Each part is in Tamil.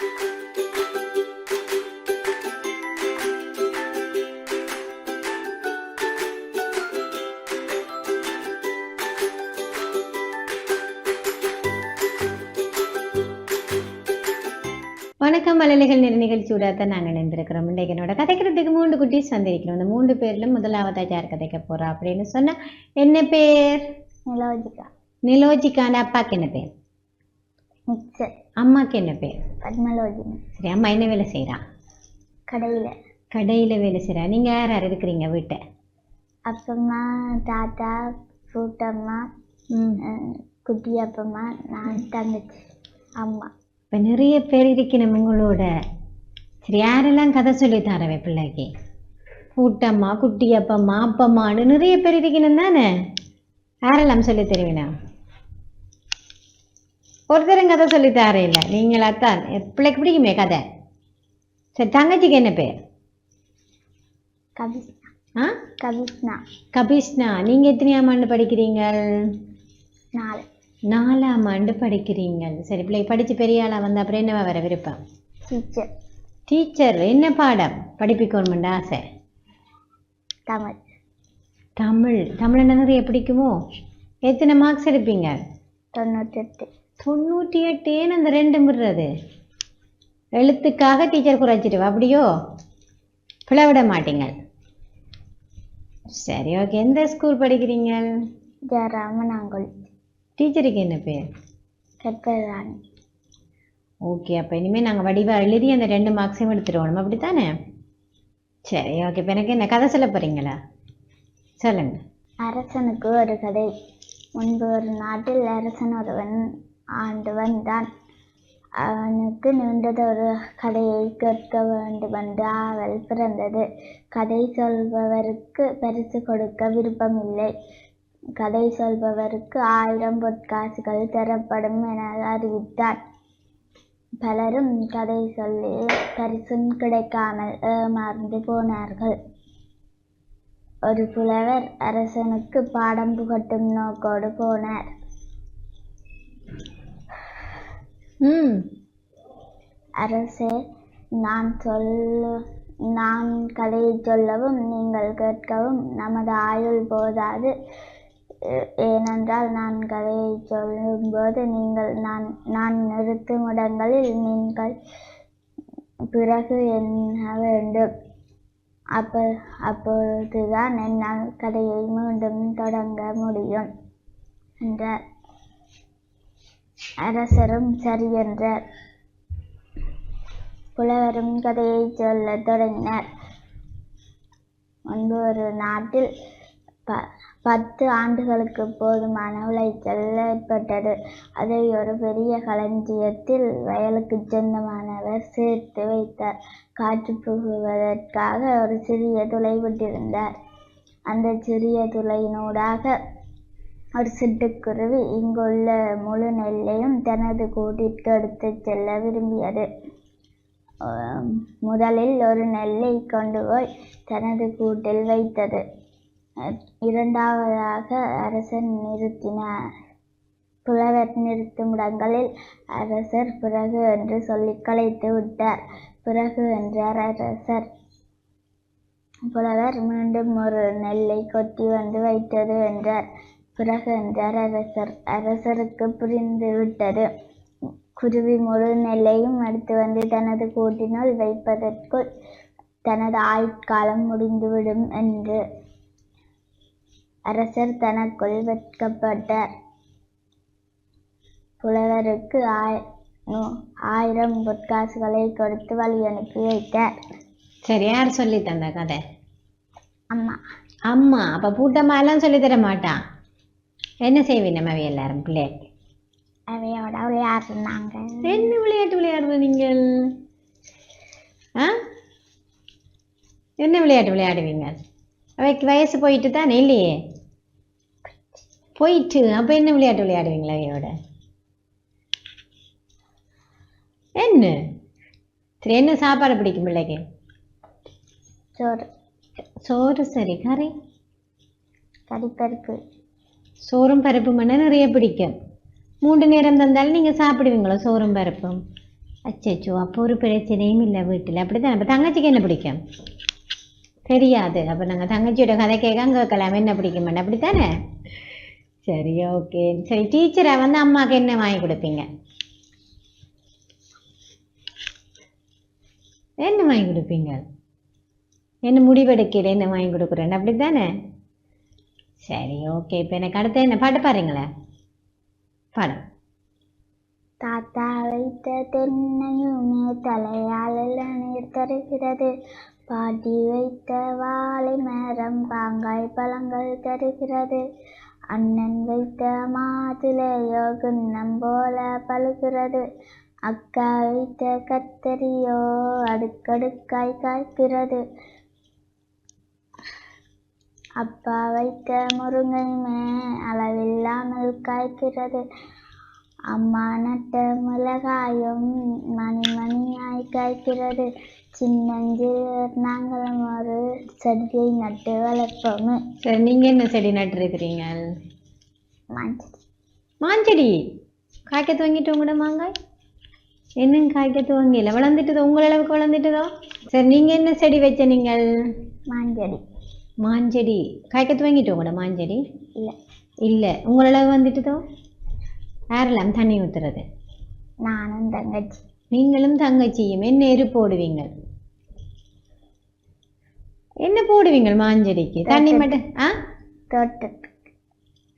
வணக்கம் மலைகள் நிற நிகழ்ச்சியோட தான் நாங்கள் நின்றுருக்கிறோம் இன்றைக்கு என்னோட கதைக்கிறதுக்கு மூன்று குட்டீஸ் வந்திருக்கிறோம். அந்த மூன்று பேர்ல முதலாவதா யார் கதைக்க போறா அப்படின்னு சொன்னா என்ன பேர்? நிலோஜிகா. நிலோஜிக்கான அப்பாக்கு என்ன பேர்? மிக்சர் அம்மாக்கு என்ன பேர்? பத்மலோஜினி சரி அம்மா என்ன வேலை செய்றா? கடையில். கடையில வேலை செய்றா. நீங்க யார் யார் இருக்கிறீங்க வீட்டை அப்பம்மா தாத்தா சூட்டம்மா ம். அஹ், குட்டி அப்பம்மா நான் தங்கச்சி அம்மா. இப்போ நிறைய பேர் இருக்கணும் உங்களோட. சரி யாரெல்லாம் கதை சொல்லி தரவே பிள்ளைக்கு? கூட்டம்மா குட்டி அப்பம்மா அப்பம்மான்னு நிறைய பேர் இருக்கணும் தானே? யாரெல்லாம் சொல்லி தருவீனா ஒருத்தரும் கதை சொல்லி தர இல்லை நீங்களாத்தான் என் பிள்ளைக்கு பிடிக்குமே கதை? சரி தங்கச்சிக்கு என்ன பேர்? ஆ? கவிஷ்ணா கபிஷ்னா நீங்கள் எத்தனையாம் ஆண்டு படிக்கிறீங்க நாலு. நாலாம் ஆண்டு படிக்கிறீங்க சரி பிள்ளை படித்து பெரிய ஆளாக வந்து அப்புறம் என்ன வர விருப்பம்? டீச்சர் டீச்சர் என்ன பாடம்? படிப்பிக்கணுமெண்டு ஆசை? தமிழ். தமிழ். தமிழ் என்ன நிறைய பிடிக்குமோ எத்தனை மார்க்ஸ் எடுப்பீங்க? தொண்ணூத்தெட்டு. தொண்ணூற்றி எட்டு ஏன் அந்த ரெண்டு விடுறது எழுத்துக்காக டீச்சர் குறைச்சிட்டு அப்படியோ? பிளவிட மாட்டீங்க சரி ஓகே எந்த ஸ்கூல் படிக்கிறீங்க? ஜெயராமனாங்குழி டீச்சருக்கு என்ன பேர்? கற்பராணி ஓகே அப்போ இனிமேல் நாங்கள் வடிவாக எழுதி அந்த ரெண்டு மார்க்ஸையும் எடுத்துருவோம். அப்படி தானே சரி ஓகே இப்போ எனக்கு என்ன கதை சொல்ல போகிறீங்களா சொல்லுங்கள் அரசனுக்கு ஒரு கதை. முன்பு ஒரு நாட்டில் அரசன் ஒருவன் ஆண்டு வந்தான் அவனுக்கு நீண்டதொரு கதையை கேட்க வேண்டுமென்று ஆவல் பிறந்தது. கதை சொல்பவருக்கு பரிசு கொடுக்க விருப்பமில்லை. கதை சொல்பவருக்கு ஆயிரம் பொற்காசுகள் தரப்படும் என அறிவித்தான். பலரும் கதை சொல்லி பரிசும் கிடைக்காமல் ஏமாந்து போனார்கள். ஒரு புலவர் அரசனுக்கு பாடம் புகட்டும் நோக்கோடு போனார். ம். அரசே நான் சொல்ல நான் கதையை சொல்லவும் நீங்கள் கேட்கவும் நமது ஆயுள் போதாது. ஏ- ஏனென்றால் நான் கதையை சொல்லும்போது நீங்கள் நான் நான் நிறுத்தும் இடங்களில் நீங்கள் பிறகு என்ன வேண்டும்? அப்போ அப்பொழுதுதான் என்னால் கதையை மீண்டும் தொடங்க முடியும் என்றார். அரசரும் சரியென்றார் புலவரும் கதையை சொல்லத் தொடங்கினார். முன்பு ஒரு நாட்டில் ப பத்து ஆண்டுகளுக்கு போதுமான உளைச்சல் ஏற்பட்டது. அதை ஒரு பெரிய களஞ்சியத்தில் வயலுக்கு சொந்தமானவர் சேர்த்து வைத்தார். காற்று புகுவதற்காக ஒரு சிறிய துளை விட்டிருந்தார். அந்த சிறிய துளையினூடாக சிட்டுக்குருவி இங்குள்ள முழு நெல்லையும் தனது கூட்டிற்கு எடுத்துச் செல்ல விரும்பியது. முதலில் ஒரு நெல்லை கொண்டு போய் தனது கூட்டில் வைத்தது. அஹ், இரண்டாவதாக அரசன் நிறுத்தினார் புலவர் நிறுத்தும் இடங்களில் அரசர் பிறகு என்று சொல்லி கலைத்து விட்டார். பிறகு என்றார் அரசர். புலவர் மீண்டும் ஒரு நெல்லை கொத்தி வந்து வைத்தது என்றார். பிறகு அரசர் அரசருக்கு புரிந்து விட்டது குருவி முழு நெல்லையும் எடுத்து வந்து தனது கூட்டினுள் வைப்பதற்குள் தனது ஆயுட்காலம் முடிந்துவிடும் என்று அரசர் தனக்குள் வெட்கப்பட்டார் புலவருக்கு ஆய் நூ- ஆயிரம் பொற்காசுகளை கொடுத்து வழி அனுப்பி வைத்தார். சரி யார் சொல்லி தந்த கதை? அம்மா. அம்மா அப்போ பூட்டம்மா எல்லாம் சொல்லி தர மாட்டான் என்ன செய்வீங்க நம்ம எல்லாரும்? பிள்ளைக்கு அவையோட விளையாடுனாங்க. என்ன விளையாட்டு விளையாடுற நீங்கள் ஆ? என்ன விளையாட்டு விளையாடுவீங்க அவைக்கு வயசு போயிட்டு தானே இல்லையே? போயிட்டு அப்போ என்ன விளையாட்டு விளையாடுவீங்களா அவையோட? என்ன? சரி என்ன சாப்பாடு பிடிக்கும் பிள்ளைக்கு? சோறு. சோறு சரி. கறி? கறிப்பருப்பு. சோறும் பருப்பு மண்ணை நிறைய பிடிக்கும். மூன்று நேரம் தந்தாலும் நீங்கள் சாப்பிடுவீங்களோ சோறும் பருப்பும்? அச்சோ அப்போ ஒரு பிரச்சனையும் இல்லை வீட்டில். அப்படித்தான்? அப்போ தங்கச்சிக்கு என்ன பிடிக்கும்? தெரியாது. அப்போ நாங்கள் தங்கச்சியோட கதை கேட்க கேட்கலாம் என்ன பிடிக்கும் மாட்டேன் அப்படித்தானே? சரி ஓகே. சரி டீச்சரை வந்து அம்மாவுக்கு என்ன வாங்கி கொடுப்பீங்க? என்ன வாங்கி கொடுப்பீங்க? என்ன முடிவெடுக்கையில் என்ன வாங்கி கொடுக்குறேன் அப்படித்தானே? சரி ஓகே இப்போ எனக்கு அடுத்து என்ன? பாட்டு பாருங்களே பாடம் தாத்தா வைத்த தென்னையுமே தலையால் நீர் தருகிறது. பாட்டி வைத்த வாழை மரம் பாங்காய் பழங்கள் தருகிறது. அண்ணன் வைத்த மாதுளையோ குன்னம் போல பழுகிறது. அக்கா வைத்த கத்தரியோ அடுக்கடுக்காய் காய்க்கிறது. அப்பா வைத்த முருங்கையுமே அளவில்லாமல் காய்க்கிறது. அம்மா நட்ட மிளகாயும் மணி மணியாய் காய்க்கிறது. சின்னஞ்சிறு நாங்களும் ஒரு செடியை நட்டு வளர்ப்போம். சரி நீங்கள் என்ன செடி நட்டுருக்கிறீங்க? மஞ்சள் மாஞ்செடி? காய்க்க துவங்கிட்டு உங்களோட மாங்காய்? என்னங்க காய்க்க துவங்கல? வளர்ந்துட்டுதோ? உங்கள் அளவுக்கு வளர்ந்துட்டுதோ? சரி நீங்கள் என்ன செடி வச்ச நீங்கள்? மாஞ்செடி. மாஞ்செடி. காய்க்க துவங்கிட்டு உங்களோட மாஞ்செடி? இல்லை. இல்லை. உங்களளவு வந்துட்டுதோ யாரெல்லாம் தண்ணி ஊற்றுறது நானும் தங்கச்சி. நீங்களும் தங்கச்சியும். என்ன எரு போடுவீங்க என்ன போடுவீங்க மாஞ்செடிக்கு? தண்ணி மட்டும் ஆ? தோட்டத்துக்கு.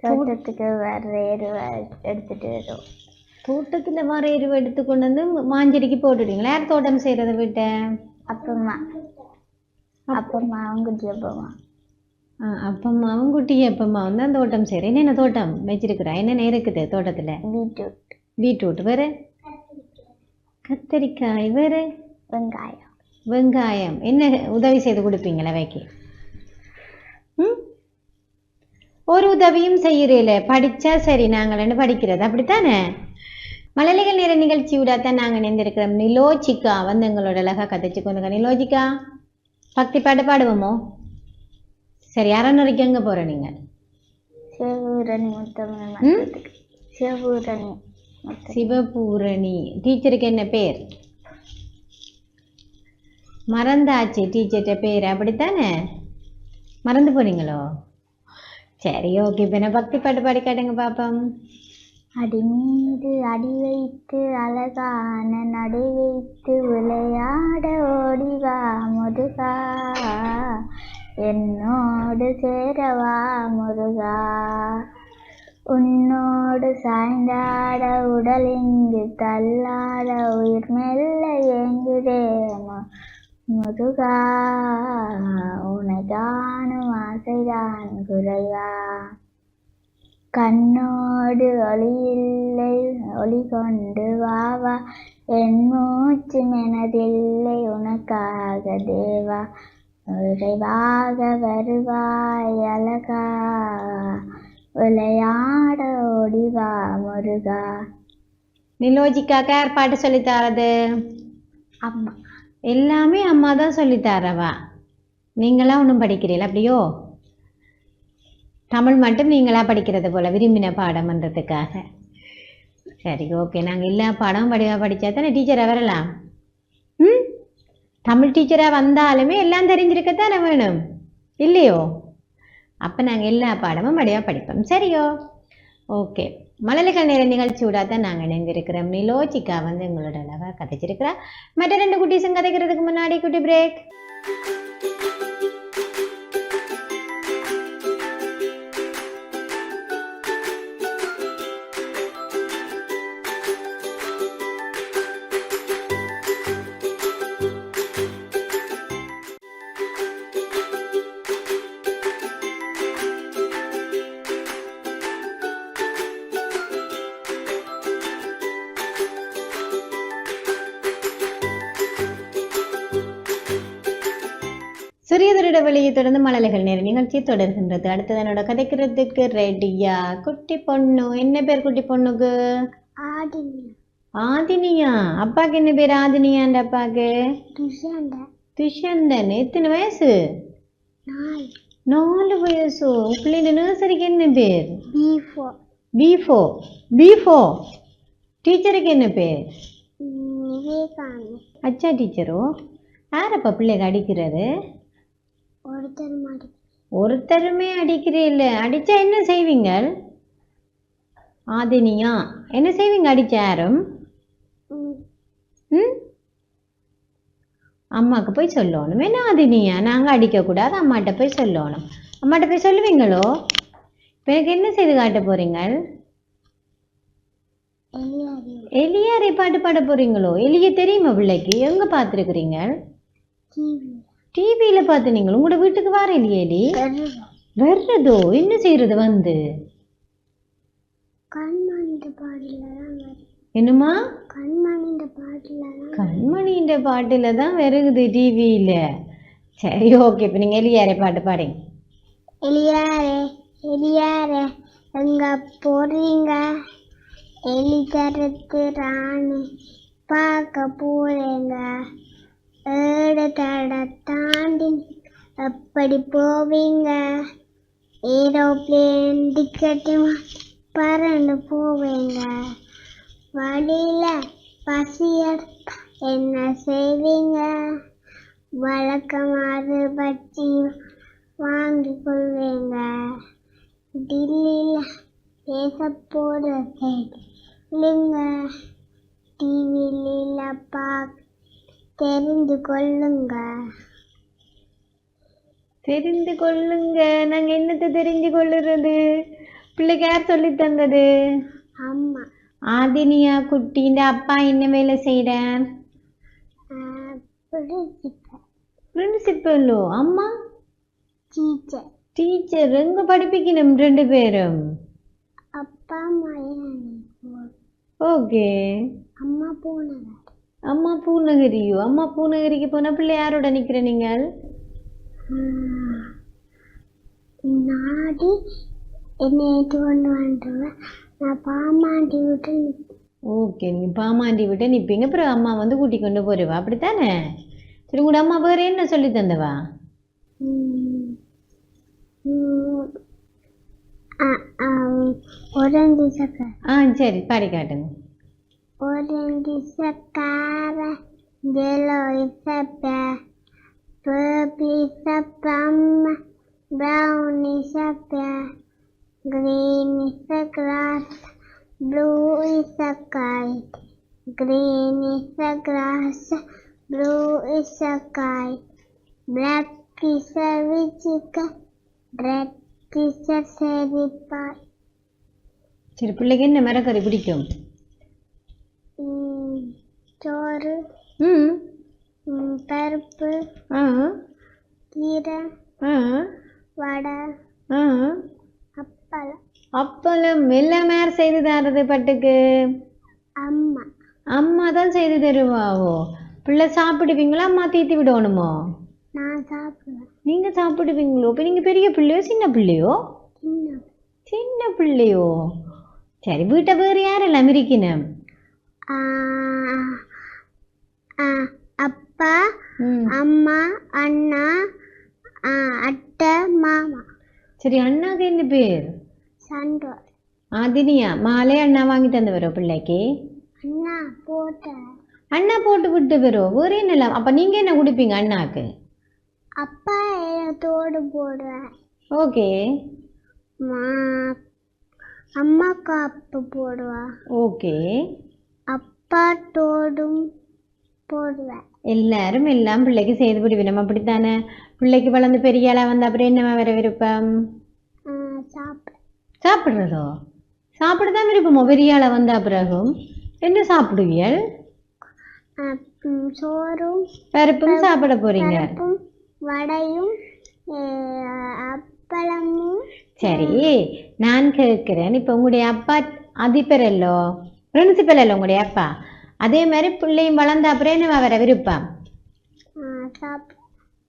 தோட்டத்துக்கு வர எருவை எடுத்துட்டு வருவோம். தோட்டத்தில் வர எருவை எடுத்து கொண்டு வந்து மாஞ்செடிக்கு போட்டுடுவீங்களா? யார் தோட்டம் செய்கிறத வீட்டை? அப்பம்மா குட்டி அப்பம்மா. ஆ அப்பம்மாவும் குட்டி அப்பம்மாவும் தான் தோட்டம் செய்கிறேன் என்னென்ன தோட்டம் வச்சிருக்கிறா? என்னென்ன இருக்குது தோட்டத்தில்? பீட்ரூட். பீட்ரூட். வேறு? கத்தரிக்காய். வேறு? வெங்காயம். வெங்காயம். என்ன உதவி செய்து கொடுப்பீங்களா வைக்க ம்? ஒரு உதவியும் செய்யறீல. படிச்சா சரி நாங்கள் படிக்கிறது? அப்படித்தானே? மழலைகள் நேர நிகழ்ச்சி விடாதான் நாங்கள் இணைந்திருக்கிறோம். நிலோச்சிக்கா வந்து எங்களோட அழகா கதைச்சு கொண்டுங்க. நிலோஜிக்கா பக்தி பாட்டு பாடுவோமோ? சரி அறநுறைக்கு எங்கே போகிற நீங்கள் சிவபூரணி சிவபூரணி சிவபூரணி. டீச்சருக்கு என்ன பேர்? மறந்தாச்சு டீச்சர்கிட்ட பேர். அப்படித்தானே? மறந்து போனீங்களோ? சரி ஓகே. இப்போ நான் பக்தி பாட்டு பாடி காட்டுங்க பாப்போம். அடி மீது அடி வைத்து அழகான நடை வைத்து விளையாட ஓடிவா முருகா. என்னோடு சேரவா முருகா. உன்னோடு சாய்ந்தாட உடல் இங்கு தள்ளாட உயிர் மெல்ல ஏங்குதே முருகா. உனை ஆசைதான் குறைவா. கண்ணோடு ஒளி இல்லை ஒளி கொண்டு வா வா. என் மூச்சு மெனதில்லை உனக்காக தேவா. விரைவாக வருவாய் அழகா. விளையாட ஓடிவா முருகா. நிலோஜிக்காக்க யார் பாட்டு சொல்லித் தரது. அம்மா. எல்லாமே அம்மா தான் சொல்லித் தரவா. நீங்களா ஒன்றும் படிக்கிறீங்களா அப்படியோ? தமிழ் மட்டும் நீங்களா படிக்கிறது போல விரும்பின பாடம்ன்றதுக்காக சரி ஓகே நாங்கள் எல்லா பாடமும் படிவா படித்தா தானே டீச்சராக வரலாம்? ம்? தமிழ் டீச்சராக வந்தாலுமே எல்லாம் தெரிஞ்சிருக்கத்தானே வேணும்? இல்லையோ? அப்போ நாங்கள் எல்லா பாடமும் படிவாக படிப்போம். சரியோ? ஓகே மழலைகள் நேர நிகழ்ச்சியோட தான் நாங்கள் இணைந்திருக்கிறோம். நிலோச்சிக்கா வந்து எங்களோட அழகாக கதைச்சிருக்கிறா. மற்ற ரெண்டு குட்டீஸும் கதைக்கிறதுக்கு முன்னாடி குட்டி பிரேக் வெளியை தொடர்ந்து மழலைகள் நேர நிகழ்ச்சி தொடர்கின்றது. அடுத்தது என்னோட கதைக்கிறதுக்கு ரெடியா? குட்டி பொண்ணு. என்ன பேர் குட்டி பொண்ணுக்கு? ஆதினியா. அப்பாக்கு என்ன பேர் ஆதினியாண்ட அப்பாக்கு? துஷந்தன் எத்தனை வயசு? நாலு. வயசு. பிள்ளைங்க நர்சரிக்கு என்ன பேர்? பீஃபோ பீஃபோ டீச்சருக்கு என்ன பேர்? அச்சா டீச்சரோ யாரப்பா பிள்ளைக்கு அடிக்கிறது? ஒருத்தருமே அடிக்கிறே இல்லை அடிச்சா என்ன செய்வீங்க ஆதினியா என்ன செய்வீங்க அடிச்ச யாரும்? ம். அம்மாவுக்கு போய் சொல்லணும். என்ன ஆதினியா? நாங்கள் அடிக்கக்கூடாது அம்மாட்ட போய் சொல்லணும். அம்மாட்ட போய் சொல்லுவீங்களோ? இப்போ எனக்கு என்ன செய்து காட்ட போறீங்க எலியாரி. பாட்டு பாட போறீங்களோ? எலிய தெரியுமா பிள்ளைக்கு? எங்க பார்த்துருக்குறீங்க டிவியில பார்த்து நீங்கள் உங்களோட வீட்டுக்கு வர இல்லையே எலி வர்றதோ? என்ன செய்யறது வந்து? தான் கண்மணின்ற பாட்டுல தான் வருகுது டிவியில சரி ஓகே இப்போ நீங்கள் எலியாரை பாட்டு பாடுங்க. எலியாரே எலியாரே எங்க போறீங்க? எலி தரத்து ராணி பார்க்க போறீங்க. ஏழு தாண்டி எப்படி போவீங்க. ஏரோப்ளேன் டிக்கெட்டு பறந்து போவீங்க. வழியில பசியர் என்ன செய்வீங்க? வழக்கமாக பற்றி வாங்கி கொள்வீங்க. டில்லியில் பேச போகிற செய்தி இல்லைங்க டிவியில் பார்க்க தெரிந்து கொள்ளுங்க தெரிந்து கொள்ளுங்க நாங்க என்னத்தை தெரிஞ்சு கொள்ளுறது? பிள்ளைக்கு யார் சொல்லி தந்தது. அம்மா. ஆதினியா குட்டின்ற அப்பா என்ன வேலை செய்கிறார்? பிரின்சிபல். அம்மா? டீச்சர். டீச்சர். எங்க படிப்பிக்கணும் ரெண்டு பேரும்? அப்பா அம்மா ஓகே. அம்மா போனவர் அம்மா பூநகரியோ அம்மா பூநகரிக்கு போன பிள்ளை யாரோட நிக்கிற நீங்கள்? நாடி என்னை கொண்டு நான் பாமாண்டி விட்டு. ஓகே நீங்க பாமாண்டி விட்டு நிப்பீங்க. அப்புறம் அம்மா வந்து கூட்டி கொண்டு போறவா? அப்படித்தானே? சரி உங்களோட அம்மா வேற என்ன சொல்லி தந்தவா? ஆ சரி பாடி காட்டுங்க. Udin di sekarang jeloi sabah Bebi brown brownie sabah Green is grass, blue is kite, Green is grass, blue is kite, Black is a red is a seripie ചെരുപ്പിള്ളിക്ക് എന്നെ മരം കറി പിടിക്കും. சோறு ம். பருப்பு ஆ. கீரை ஆ. வடை ஆ. அப்பளம். அப்பளம் எல்லாம் யார் செய்து தரது பட்டுக்கு. அம்மா. அம்மா தான் செய்து தருவாவோ? பிள்ளை சாப்பிடுவீங்களா? அம்மா தீத்தி விடணுமோ? நான் சாப்பிடுவேன். நீங்க சாப்பிடுவீங்களோ? இப்போ நீங்க பெரிய பிள்ளையோ சின்ன பிள்ளையோ? சின்ன சின்ன பிள்ளையோ. சரி வீட்டை வேறு யாரெல்லாம் இருக்கணும் ஆ, ஆ, அப்பா ம் அம்மா அண்ணா அத்தை மாமா. சரி அண்ணாக்கு என்ன பேர்? சண்டோர் ஆதினியா. மாலை அண்ணா வாங்கி தந்தவரோ பிள்ளைக்கு? அண்ணா போட்ட. அண்ணா போட்டு விட்டு வரும் வேறு என்ன அப்போ நீங்க என்ன குடிப்பீங்க அண்ணாக்கு? அப்பா தோடு போடுவேன் ஓகே. அம்மா காப்பு போடுவா ஓகே. அப்பா தோடும் போடுவேன் எல்லாரும் எல்லாம் பிள்ளைக்கு செய்து பிடிவினம் அப்படித்தானே? பிள்ளைக்கு வளர்ந்து பெரிய ஆளா வந்த அப்புறம் என்ன வர விருப்பம்? ஆ, சாப்பிட. சாப்பிட்றதோ? சாப்பிடதான் விருப்பமோ? பெரிய ஆளா வந்த பிறகும். என்ன சாப்பிடுவியல்? சோறும் பருப்பும் சாப்பிட போறீங்க. வடையும் அப்பளமும். சரி நான் கேட்கிறேன். இப்போ உங்களுடைய அப்பா அதிபரல்லோ பிரின்சிபல் அல்ல உங்களுடைய அப்பா? அதே மாதிரி பிள்ளையும் வளர்ந்த அப்புறம் என்ன வர விருப்பம். ஆ, சாப்பிட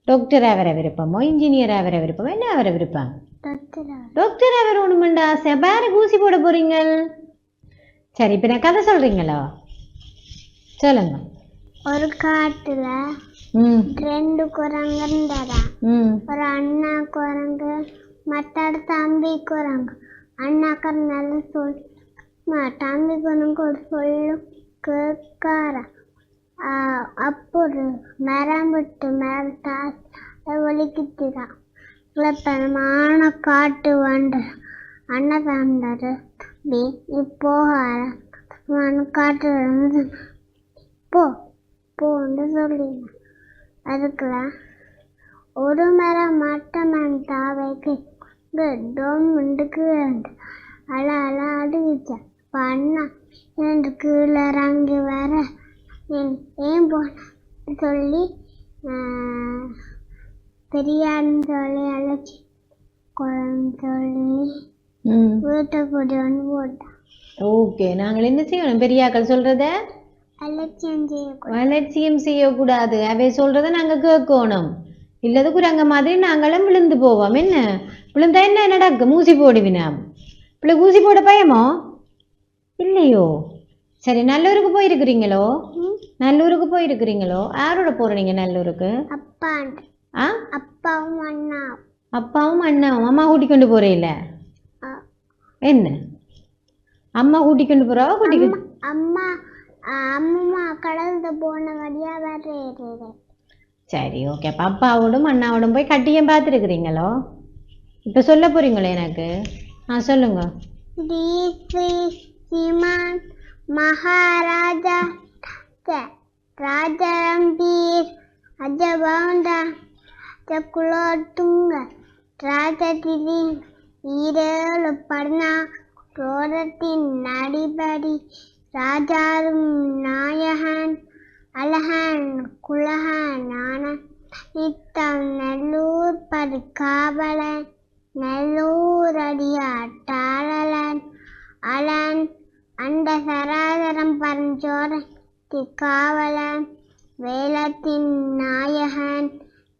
டாக்டராக வர விருப்பமோ இன்ஜினியராக வர விருப்பமோ. என்ன வர விருப்பம்? டாக்டராக வரணுமெண்டா ஆசை. பேருக்கு ஊசி போட போறீங்க சரி இப்போ நான் கதை சொல்றீங்களோ? சொல்லுங்க. ஒரு காட்டுல ரெண்டு குரங்கு இருந்ததா? ஒரு அண்ணா குரங்கு மற்ற தம்பி குரங்கு. அண்ணாக்கு நல்ல சொல். தம்பி குரங்கு ஒரு சொல்லு. கேட்கார அப்போது ஒரு மரம் விட்டு மரத்தா ஒலிக்கிட்டுதான் குழப்பமான காட்டு வந்து அன்னதாண்டரு இப்போ காட்டு வந்து போ போன்னு சொல்லினேன் அதுக்குலாம் ஒரு மரம் மட்டமன் தாவைக்கு டோம் முண்டுக்கு அழ அழ அடிச்சேன் பண்ணா ரெண்டு கீழே இறங்கி வர ஏன் போன சொல்லி ஆஹ், பெரியான்னு சொல்லி அழைச்சி சொல்லி வீட்டை கூட்டி வந்து போட்டான். ஓகே. நாங்கள் என்ன செய்யணும்? பெரியாக்கள் சொல்றத? அலட்சியம் செய்யக்கூடாது. அலட்சியம் செய்யக்கூடாது. அவை சொல்றத நாங்க கேட்கணும். இல்லது குரங்க மாதிரி நாங்களும் விழுந்து போவோம். என்ன? விழுந்தா என்ன நடக்கும்? ஊசி போடுவினா பிள்ளை ஊசி போட பயமோ? இல்லையோ? சரி நல்லூருக்கு போயிருக்கிறீங்களோ? நல்லூருக்கு போயிருக்கிறீங்களோ? யாரோட போறீங்க நல்லூருக்கு? அப்பான். ஆ? அப்பாவும் அண்ணா அப்பாவும் அண்ணாவும். அம்மா கூட்டிக்கொண்டு போறீல்ல? என்ன? அம்மா கூட்டிக்கொண்டு போறாவா கூட்டிக்கொண்டு அம்மா அம்மா கடல்ல போன வழியா வர்றேன் சரி ஓகே. அப்போ அப்பாவோடும் அண்ணாவோடும் போய் கட்டியம் பார்த்துருக்குறீங்களோ? இப்போ சொல்ல போறீங்களோ எனக்கு. ஆ சொல்லுங்க. ஸ்ரீ ஸ்ரீ ஸ்ரீமான் மகாராஜா ராஜரம்பீர் அஜபவுண்ட குலோத்துங்க ராஜதிரி ஈரேழு பர்ணா ரோரத்தின் நடிபடி ராஜாரும் நாயகன் அழகன் குலகன் ஆன நித்தம் நெல்லூர் படு காவலன் நல்லூர் அடியார் தாழலன் அலன் அண்ட சராதரம் பரஞ்சோரன் காவலன் வேலத்தின் நாயகன்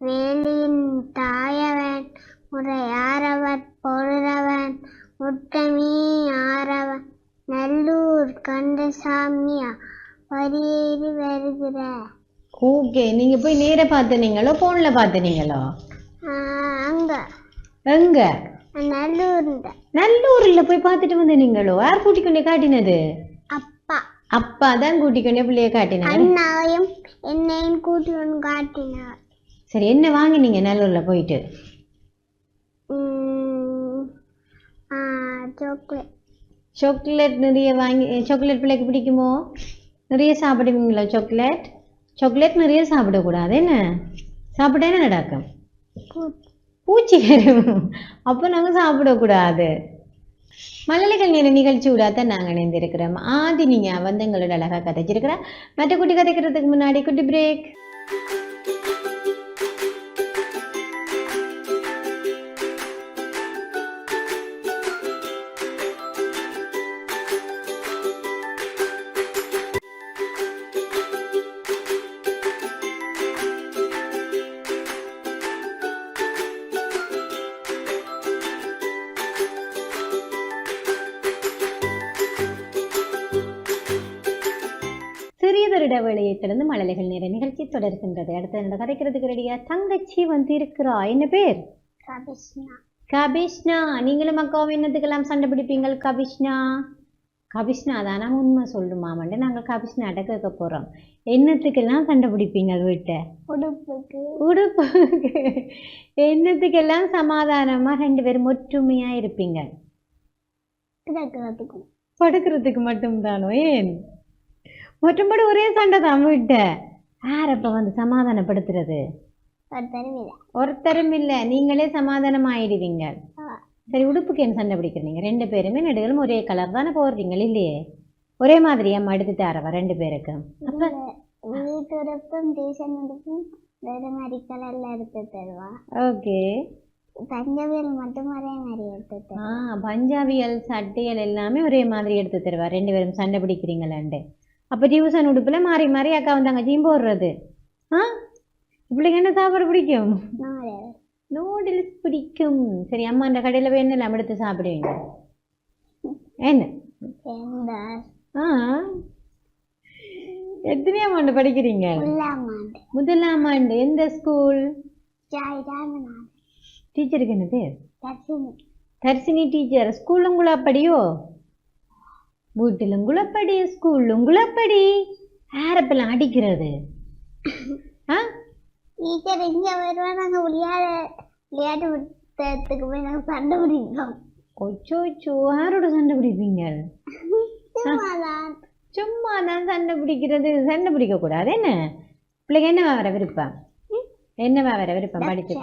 வேலியின் தாயவன் முறையாரவர் பொருளவன் முட்டமீ ஆரவன் நல்லூர் கந்தசாமியா வரியேறி வருகிற. ஓகே நீங்க போய் நேர பார்த்துனீங்களோ ஃபோன்ல பார்த்துனீங்களோ அங்க. எங்க? நல்லூர்ந்த நல்லூர்ல போய் பார்த்துட்டு வந்து நீங்களோ? யார் கூட்டிக்கொண்டே காட்டினது? அப்பா. அப்பா தான் கூட்டிக்கொண்டே பிள்ளைய காட்டினார். அண்ணாவையும் என்னையும் கூட்டி வந்து காட்டினார். சரி என்ன வாங்கினீங்க நல்லூர்ல போயிட்டு? சாக்லேட் சாக்லேட் நிறைய வாங்கி சாக்லேட் பிள்ளைக்கு பிடிக்குமோ? நிறைய சாப்பிடுவீங்களா சாக்லேட் சாக்லேட் நிறைய சாப்பிடக்கூடாது என்ன? சாப்பிட்டா என்ன நடக்கும்? பூச்சி வரும். அப்போ நாங்கள் சாப்பிடக்கூடாது. மழலைகள் நேர நிகழ்ச்சி விடாதான் நாங்கள் இணைந்திருக்கிறோம். ஆதி நீங்கள் வந்து எங்களோட அழகாக கதைச்சிருக்கிறேன் மற்ற குட்டி கதைக்கிறதுக்கு முன்னாடி குட்டி பிரேக் தொடர்ந்து மழலைகள் நேர நிகழ்ச்சி தொடர்கின்றது. அடுத்து என்ன கதைக்கிறதுக்கு ரெடியா தங்கச்சி வந்து இருக்கிறா என்ன பேர்? கபிஷ்ணா. நீங்களும் அக்காவும் என்னத்துக்கெல்லாம் சண்டை பிடிப்பீங்கள் கபிஷ்னா கபிஷ்னா தானா? உண்மை சொல்லுமாமண்டு நாங்கள் கபிஷ்னாட்ட கேட்க போகிறோம் என்னத்துக்கெல்லாம் சண்டை பிடிப்பீங்க வீட்டை? உடுப்புக்கு. உடுப்புக்கு. என்னத்துக்கெல்லாம் சமாதானமாக ரெண்டு பேரும் ஒற்றுமையாக இருப்பீங்க படுக்கிறதுக்கு மட்டும்தானோ? ஏன்? மற்றபடி ஒரே சண்டை தான் வீட்டை. யாரப்ப வந்து சமாதானப்படுத்துறது? ஒருத்தரும் இல்லை. நீங்களே சமாதானம் ஆயிடுவீங்க சரி உடுப்புக்கு என்ன சண்டை பிடிக்கிறீங்க? ரெண்டு பேருமே நடுகளும் ஒரே கலர் தானே போடுறீங்க இல்லையே? ஒரே மாதிரி அம்மா எடுத்து தரவா ரெண்டு பேருக்கு அப்ப வீட்டு உடுப்பும் டியூஷன் உடுப்பும் வேறு மாதிரி கலர்ல எடுத்து தருவா. ஓகே. தஞ்சவேல் மட்டும் ஒரே மாதிரி எடுத்து ஆ தருவா பஞ்சாபியல் சட்டையல் எல்லாமே ஒரே மாதிரி எடுத்து தருவா. ரெண்டு பேரும் சண்டை பிடிக்கிறீங்களாண்டு. அப்போ டியூசன் உடுப்புல மாறி மாறி அக்கா தங்கச்சியும் போடுறது. ஆ? இப்படிக்கு என்ன சாப்பாடு பிடிக்கும்? நூடுல்ஸ் பிடிக்கும். சரி அம்மா அந்த கடையில் போய் என்ன எடுத்து சாப்பிடுவீங்க? என்ன? ஆ? எத்தனையாம் ஆண்டு படிக்கிறீங்க? முதலாம் ஆண்டு எந்த ஸ்கூல் டீச்சருக்கு என்ன பேர் தர்சினி. டீச்சர் ஸ்கூலும் குழப்படியோ வீட்டிலும் குழப்படி ஸ்கூலும் குழப்படி. யாரப்பெல்லாம் அடிக்கிறது? ஆ? டீச்சர் இங்க வருவா நாங்க விளையாட விளையாட்டு போய் நாங்க சண்டை பிடிப்போம். கொச்சோ சோ யாரோட சண்டை பிடிப்பீங்க சும்மா தான் சண்டை பிடிக்கிறது சண்டை பிடிக்க கூடாது என்ன? பிள்ளைங்க என்னவா வர விருப்பம்? என்னவா வர விருப்பம் படிச்சு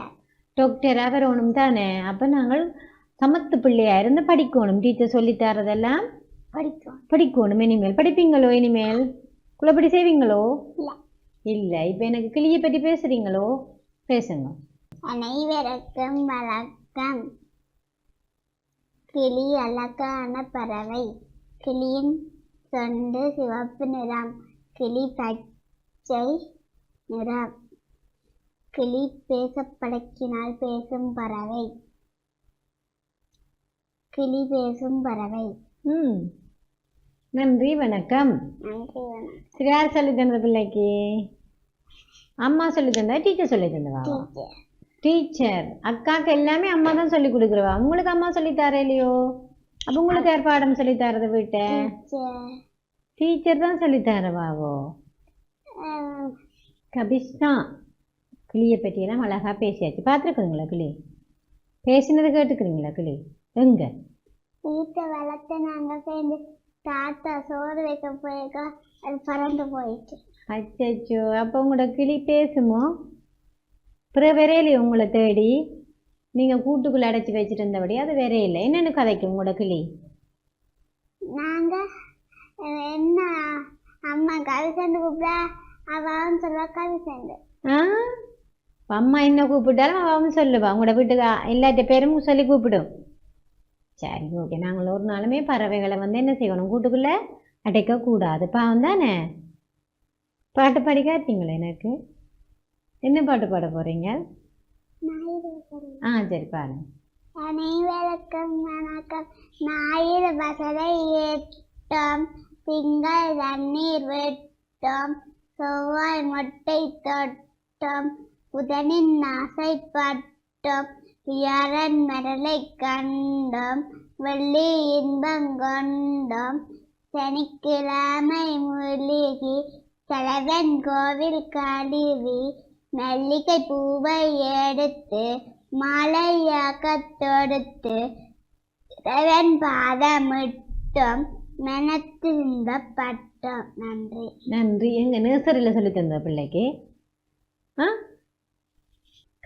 டாக்டரா வரணும் தானே. அப்ப நாங்கள் சமத்து பிள்ளையா இருந்து படிக்கணும் டீச்சர் சொல்லி தரதெல்லாம். படிக்கும். படிக்கணும் இனிமேல் படிப்பீங்களோ? இனிமேல் குள்ளப்படி செய்வீங்களோ? இல்ல. இல்ல. இப்ப எனக்கு கிளியை பற்றி பேசுறீங்களோ? பேசுங்க. அனைவருக்கும் வணக்கம். கிளி அழகான பறவை. கிளியின் சொண்டு சிவப்பு நிறம். கிளி பச்சை நிறம். கிளி பேச பழக்கினால் பேசும் பறவை. கிளி பேசும் பறவை. ம். நன்றி வணக்கம். சரி யார் சொல்லி தந்தது பிள்ளைக்கு? அம்மா சொல்லி தந்தா டீச்சர் சொல்லி தந்தவா டீச்சர் அக்காக்கு எல்லாமே அம்மா தான் சொல்லி கொடுக்குறவா? உங்களுக்கு அம்மா சொல்லி தர இல்லையோ? அப்ப உங்களுக்கு யார் பாடம் சொல்லி தரது வீட்டை? டீச்சர் தான் சொல்லி தரவாவோ? அஹ், கபிஷ்னா கிளியை பற்றியெல்லாம் அழகா பேசியாச்சு. பார்த்துருக்குறீங்களா கிளி? பேசினது கேட்டுக்கிறீங்களா கிளி? எங்க? வீட்டை வளர்த்து நாங்க சேர்ந்து தாத்தா சோறு வைக்க போயிருக்கா அது பறந்து போயிடுச்சு அச்சோ அப்போ உங்களோட கிளி பேசுமோ? பிறகு வரையிலையே உங்களை தேடி. நீங்கள் கூட்டுக்குள்ளே அடைச்சி வச்சுட்டு இருந்தபடி அது வரையில்லை என்னென்னு கதைக்கும் உங்களோட கிளி? நாங்க அஹ், என்ன அம்மா கவிசந்து கூப்பிட அவன் சொல்லுவா கவிசந்து ஆ? அப்ப அம்மா என்ன கூப்பிட்டாலும் அவன் சொல்லுவா. உங்களோட வீட்டுக்கு ஆ- எல்லாத்த பேரும் சொல்லி கூப்பிடும். சரி ஓகே நாங்கள் ஒரு நாளுமே பறவைகளை வந்து என்ன செய்யணும்? கூட்டுக்குள்ளே அடைக்க கூடாது. பாவம் தானே? பாட்டு பாடி எனக்கு. என்ன பாட்டு பாட போகிறீங்க ஆ சரி பாருங்க. அனைவருக்கும் வணக்கம். ஞாயிறு பசலை ஏற்றோம். திங்கள் தண்ணீர் விட்டோம். செவ்வாய் மொட்டை தொட்டோம். புதனின் ஆசைப்பட்டோம் வியாழன் மரலை கண்டோம் வெள்ளி இன்பம் கொண்டோம். சனிக்கிழமை மூலிகை தலைவன் கோவில் கழுவி மல்லிகை பூவை எடுத்து மாலையாக தொடுத்து இறைவன் பாதமிட்டோம் மனத்திருந்த பட்டம் நன்றி. நன்றி. எங்க நர்சரியில் சொல்லி தந்த பிள்ளைக்கு? ஆ?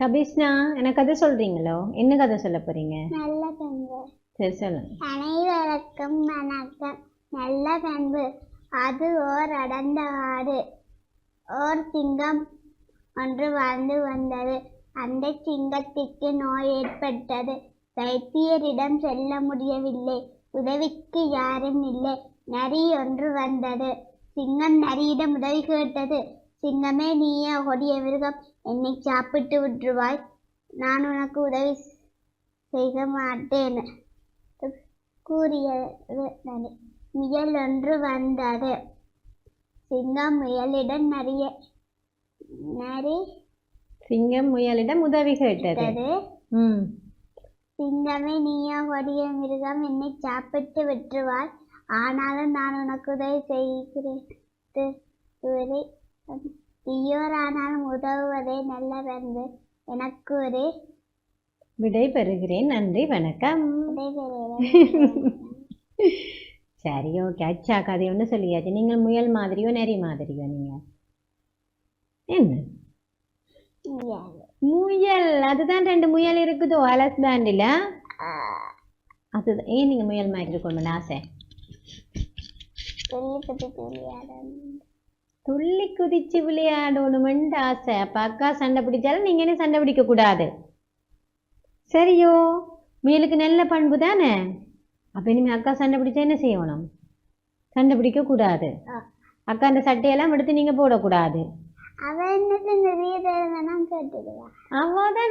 கபிஷ்னா எனக்கு கதை சொல்றீங்களோ? என்ன கதை சொல்ல போறீங்க? நல்ல பண்பு. சரி சொல்லுங்க. அனைவருக்கும் வணக்கம் நல்ல பண்பு. அது ஓர் அடர்ந்த ஆடு. ஓர் சிங்கம் ஒன்று வாழ்ந்து வந்தது. அந்த சிங்கத்திற்கு நோய் ஏற்பட்டது. வைத்தியரிடம் செல்ல முடியவில்லை. உதவிக்கு யாரும் இல்லை. நரி ஒன்று வந்தது. சிங்கம் நரியிடம் உதவி கேட்டது. சிங்கமே நீயே கொடிய மிருகம். என்னை சாப்பிட்டு விட்டுருவாய். நான் உனக்கு உதவி செய்ய மாட்டேன். கூறியது முயல் ஒன்று வந்தது. சிங்கம் முயலிடம் நரிய நரி சிங்கம் முயலிடம் உதவி கேட்டது. சிங்கமே நீயோ கொடிய மிருகம் என்னை சாப்பிட்டு விட்டுருவாய். ஆனாலும் நான் உனக்கு உதவி செய்கிறேன். தீயோரானாலும் உதவுவதே நல்ல பண்பு எனக்கு ஒரு விடை பெறுகிறேன் நன்றி வணக்கம். சரி ஓகே அச்சா கதை ஒன்று சொல்லியாச்சு. நீங்கள் முயல் மாதிரியோ நரி மாதிரியோ நீங்கள் என்ன. முயல். அதுதான் ரெண்டு முயல் இருக்குதோ அலஸ் பேண்டில்? அதுதான். ஏன் நீங்கள் முயல் மாதிரி இருக்கணும்னு ஆசை? துள்ளி குதிச்சு விளையாடணுமெண்டு ஆசை. அப்போ அக்கா சண்டை பிடிச்சாலும் நீங்கள் என்ன சண்டை பிடிக்க கூடாது? சரியோ? முயலுக்கு நல்ல பண்பு தானே? அப்போ இனிமேல் அக்கா சண்டை பிடிச்சா என்ன செய்யணும்? சண்டை பிடிக்க கூடாது. ஆ. அக்கா அந்த சட்டையெல்லாம் எடுத்து நீங்கள் போடக்கூடாது. என்னது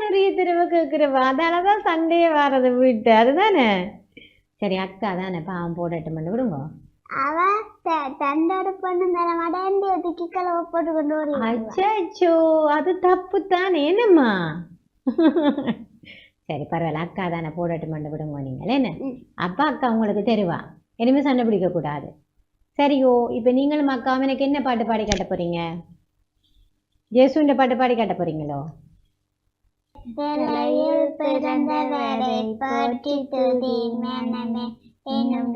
நிறைய தடவை கேட்குறவா அதால தான் சண்டையே வர்றது வீட்டு. அதுதானே சரி அக்கா தானே பாவம் போடட்டும் விடுங்க. அவ த- தண்டோட பொண்ணு தர மாட்டேன் ஒதுக்கி கலவை போட்டு கொண்டு வருவா அச்சோ அது தப்பு தானே என்னம்மா சரி பரவாயில்ல அக்கா தானே போடட்டும் விடுங்க நீங்கள் என்ன. அப்பா அக்கா உங்களுக்கு தெருவா இனிமே சண்டை பிடிக்க கூடாது சரியோ இப்போ நீங்களும் அக்காவும் எனக்கு என்ன பாட்டு பாடி காட்ட போறீங்க ஜேசுன்ற பாட்டு பாடி காட்ட போறீங்களோ துதி மனமே எனும்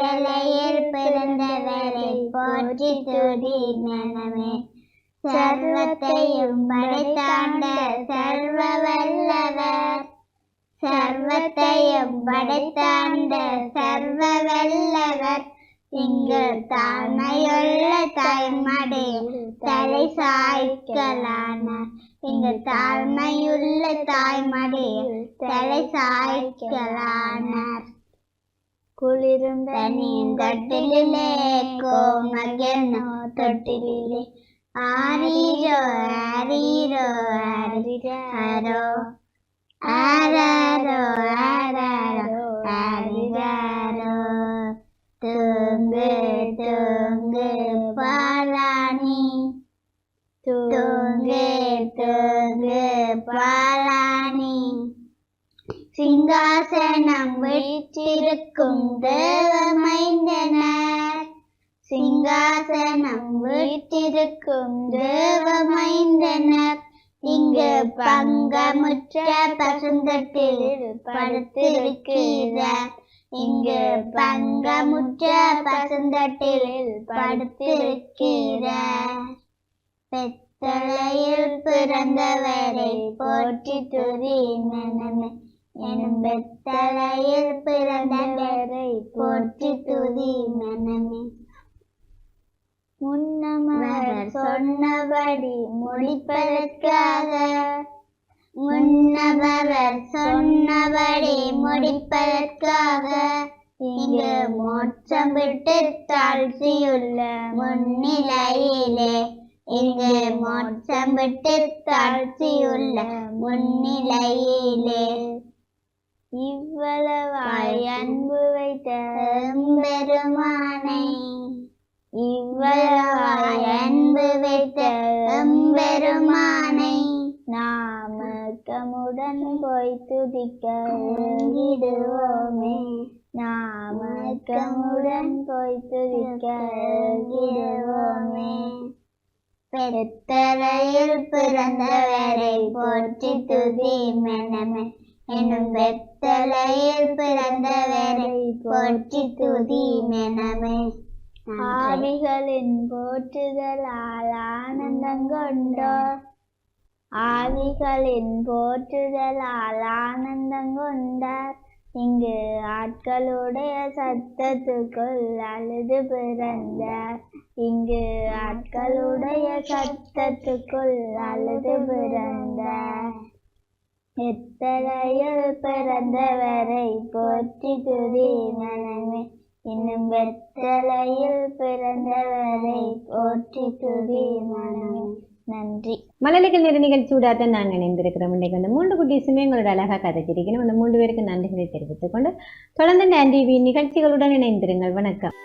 தலையில் பிறந்தவரை போற்றி துதி மனமே சர்வத்தையும் படைத்தாண்ட சர்வ வல்லவர் சர்வத்தையும் படைத்தாண்ட சர்வ வல்லவர் இங்கு தானையுள்ள தாய்மடியில் தலை சாய்க்கலான. இங்கு தாழ்மையுள்ள தாய்மடியில் தலை சாய்க்கலானார். குளிரும் தனியின் தொட்டிலே கோமகனோ தொட்டிலே. ஆரீரோ ஆரீரோ ஆரீரோ ஆராரோ. ஆராரோ ஆரிராரோ தூங்கு தூங்கு பாலானி தூங்கு. சிங்காசனம் வீற்றிருக்கும் தேவமைந்தனர். சிங்காசனம் வீற்றிருக்கும் தேவமைந்தனர். இங்கு பங்கமுற்ற பசுந்தட்டில் படுத்திருக்கிறார். இங்கு பங்கமுற்ற பசுந்தட்டில் படுத்திருக்கிறார். பெத்தளையில் பிறந்தவரை போற்றி துதி மனமே எனும் பெத்தளையில் பிறந்தவரை போற்றி துதி மனமே. முன்னமர் சொன்னபடி முடிப்பதற்காக. முன்னவர் சொன்னபடி முடிப்பதற்காக. இங்கு மோட்சம் விட்டு தாழ்த்தியுள்ள முன்னிலையிலே இங்கு மோட்சம் விட்டு தாழ்த்தியுள்ள முன்னிலையிலே. இவ்வளவாய் அன்பு வைத்த பெருமானை இவ்வளவாய் அன்பு வைத்த எம்பெருமானை நாமக்கமுடன் போய் துதிக்க எழுதிடுவோமே நாமக்கமுடன் போய் துதிக்க எழுதிடுவோமே பெத்தரையில் பிறந்தவரை போற்றி துதி மனமே. எனும் வெத்தலையில் பிறந்தவரை போற்றி துதி மெனமே. ஆவிகளின் போற்றுதலால் ஆனந்தம் கொண்டோ? ஆவிகளின் போற்றுதலால் ஆனந்தம் கொண்டார். இங்கு ஆட்களுடைய சத்தத்துக்குள் அழுது பிறந்தார். இங்கு ஆட்களுடைய சத்தத்துக்குள் அழுது பிறந்தார். எத்தனையில் பிறந்தவரை போற்றி துதி மனமே. இன்னும் வெத்தலையில் பிறந்தவரை போற்றி துதி மனமே. நன்றி. மலலைகள் நிற நிகழ்ச்சியூடாக தான் நாங்கள் இணைந்திருக்கிறோம். இன்றைக்கு அந்த மூன்று குட்டீஸுமே எங்களோட அழகாக கதைச்சிருக்கணும் அந்த மூன்று பேருக்கு நன்றிகளை தெரிவித்துக் கொண்டு தொடர்ந்து இந்த டிவி நிகழ்ச்சிகளுடன் இணைந்திருங்கள். வணக்கம்.